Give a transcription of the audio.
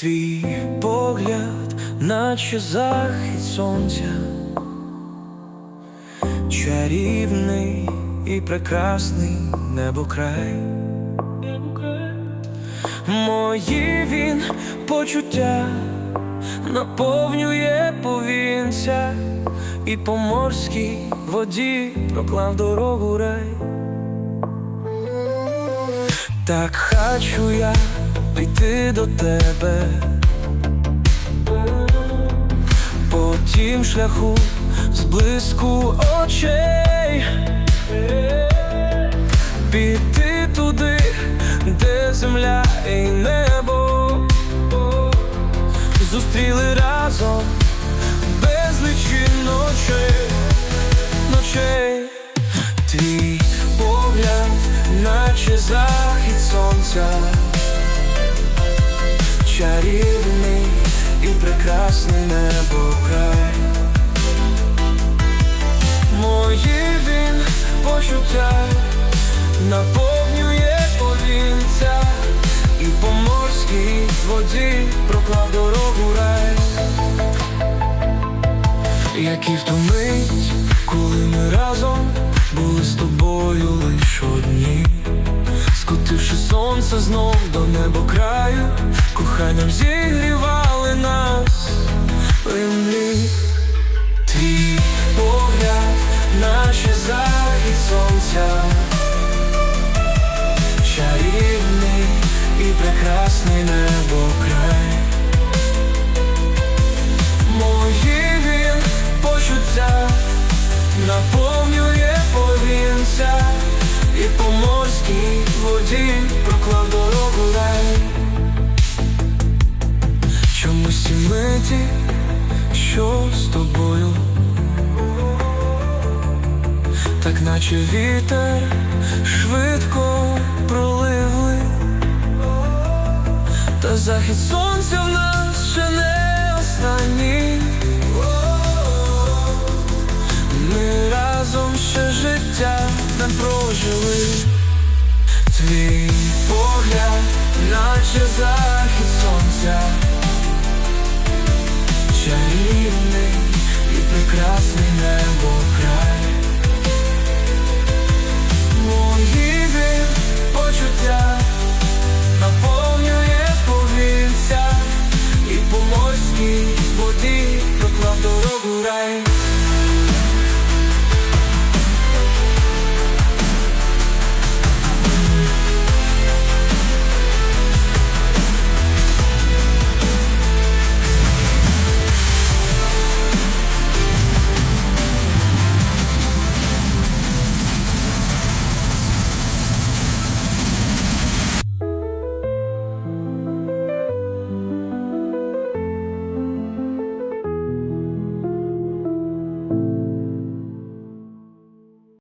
Твій погляд, наче захід сонця, чарівний і прекрасний небокрай. Мої він почуття наповнює повінця, і по морській воді проклав дорогу рай. Так хочу я йти до тебе. По тім шляху з блиску очей, піти туди, де земля і небо прекрасний небо край. Мої він почуття наповнює повінця і по морській воді проклав дорогу рай. Як і в ту мить, коли ми разом були з тобою лиш одні, скотивши сонце знов до небокраю, коханням зігрівали сонця, чарівний і прекрасний небокрай. Мої він почуття наповнює повінця і по морській воді проклав дорогу рай. Чомусь ці миті, що з тобою, так наче вітер швидко проливли, та захід сонця в нас ще не останній. Ми разом ще життя не прожили, твій погляд, наче захід сонця, чарівний і прекрасний небо.